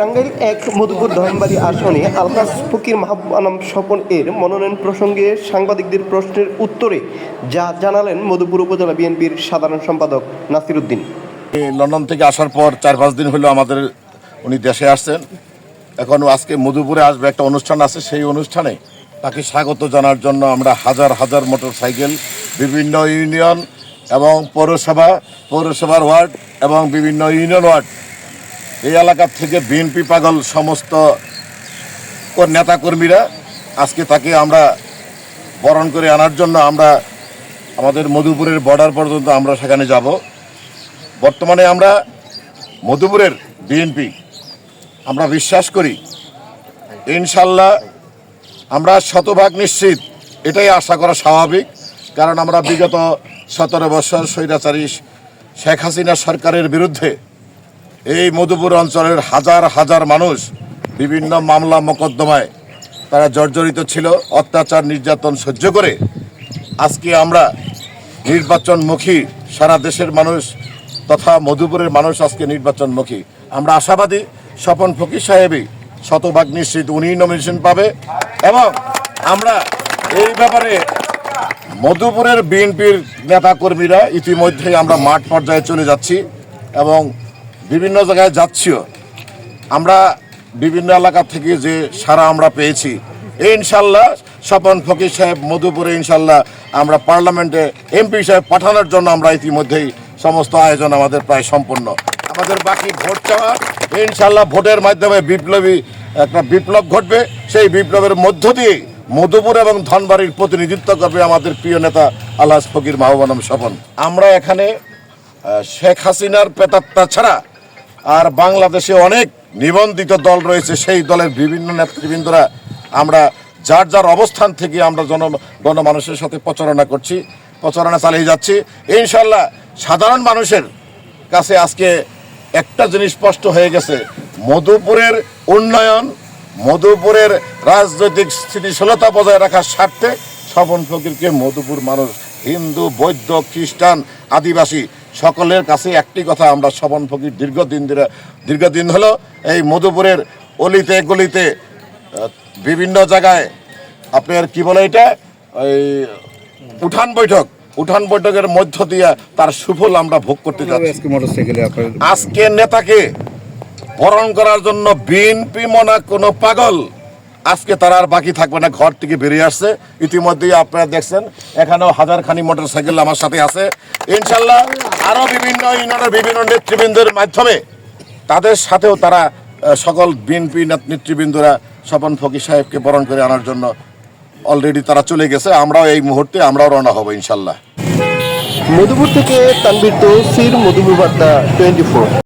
টাঙ্গাইল এক মধুপুর ধর্মবাড়ি আসনে আলহাজ ফকির মাহবুব আলম স্বপন এর মনোনয়ন প্রসঙ্গে সাংবাদিকদের প্রশ্নের উত্তরে যা জানালেন মধুপুর উপজেলা বিএনপির সাধারণ সম্পাদক নাসির উদ্দিন। লন্ডন থেকে আসার পর চার পাঁচ দিন হলো আমাদের উনি দেশে আসছেন। এখন আজকে মধুপুরে আসবে একটা অনুষ্ঠান আছে, সেই অনুষ্ঠানে তাকে স্বাগত জানার জন্য আমরা হাজার হাজার মোটর সাইকেল বিভিন্ন ইউনিয়ন এবং পৌরসভা, পৌরসভার ওয়ার্ড এবং বিভিন্ন ইউনিয়ন ওয়ার্ড এই এলাকার থেকে বিএনপি পাগল সমস্ত কর- নেতাকর্মীরা আজকে তাকে আমরা বরণ করে আনার জন্য আমরা আমাদের মধুপুরের বর্ডার পর্যন্ত আমরা সেখানে যাব। বর্তমানে আমরা মধুপুরের বিএনপি আমরা বিশ্বাস করি, ইনশাল্লাহ আমরা শতভাগ নিশ্চিত, এটাই আশা করা স্বাভাবিক, কারণ আমরা বিগত সতেরো বছর স্বৈরাচারী শেখ হাসিনা সরকারের বিরুদ্ধে এই মধুপুর অঞ্চলের হাজার হাজার মানুষ বিভিন্ন মামলা মোকদ্দমায় তারা জর্জরিত ছিল, অত্যাচার নির্যাতন সহ্য করে। আজকে আমরা নির্বাচনমুখী সারা দেশের মানুষ তথা মধুপুরের মানুষ আজকে নির্বাচনমুখী। আমরা আশাবাদী স্বপন ফকির সাহেবই শতভাগ নিশ্চিত উনি নমিনেশন পাবে এবং আমরা এই ব্যাপারে মধুপুরের বিএনপির নেতাকর্মীরা ইতিমধ্যেই আমরা মাঠ পর্যায়ে চলে যাচ্ছি এবং বিভিন্ন জায়গায় যাচ্ছিও। আমরা বিভিন্ন এলাকা থেকে যে সারা আমরা পেয়েছি। এই ইনশাল্লাহ স্বপন ফকির সাহেব মধুপুরে ইনশাল্লাহ আমরা পার্লামেন্টে এমপি সাহেব পাঠানোর জন্য আমরা ইতিমধ্যেই সমস্ত আয়োজন আমাদের প্রায় সম্পূর্ণ। আমাদের বাকি ভোট চাওয়া, ইনশাল্লাহ ভোটের মাধ্যমে বিপ্লবী একটা বিপ্লব ঘটবে। সেই বিপ্লবের মধ্য দিয়ে মধুপুর এবং ধনবাড়ির প্রতিনিধিত্ব করবে আমাদের প্রিয় নেতা আল্লাহ ফকির মাহবানম স্বপন। আমরা এখানে শেখ হাসিনার পেতাত্তা ছাড়া আর বাংলাদেশে অনেক নিবন্ধিত দল রয়েছে, সেই দলের বিভিন্ন নেতৃবৃন্দরা আমরা যার যার অবস্থান থেকে আমরা জন গণমানুষের সাথে প্রচারণা করছি, প্রচারণা চালিয়ে যাচ্ছি। ইনশাল্লাহ সাধারণ মানুষের কাছে আজকে একটা জিনিস স্পষ্ট হয়ে গেছে। মধুপুরের উন্নয়ন, মধুপুরের রাজনৈতিক স্থিতিশীলতা বজায় রাখার স্বার্থে স্বপন ফকিরকে মধুপুর মানুষ হিন্দু, বৌদ্ধ, খ্রিস্টান, আদিবাসী সকলের কাছে একটি কথা আমরা স্বপন ফকির দীর্ঘদিন ধরে দীর্ঘদিন হলো এই মধুপুরের অলিতে গলিতে বিভিন্ন জায়গায় আপনার কি বলে এটা? এই উঠান বৈঠক উঠান বৈঠকের মধ্য দিয়ে তার সুফল আমরা ভোগ করতে যাচ্ছি। আজকে নেতাকে বরণ করার জন্য বিএনপি মনা কোনো পাগল। আজকে তারা আর বাকি থাকবে না, ঘর থেকে বেরিয়ে আসছে। ইতিমধ্যেই আপনারা দেখছেন, এখানেও হাজার খানি মোটর সাইকেল আমার সাথে আছে। ইনশাল্লাহ আরও বিভিন্ন ইউনিয়নের বিভিন্ন নেতৃবৃন্দের মাধ্যমে তাদের সাথেও তারা সকল বিএনপি নেতৃবৃন্দরা স্বপন ফকির সাহেবকে বরণ করে আনার জন্য অলরেডি তারা চলে গেছে। আমরাও এই মুহূর্তে আমরাও রওনা হব ইনশাল্লাহ মধুপুর থেকে তানবীর তৌসির, মধুপুর বার্তা টোয়েন্টি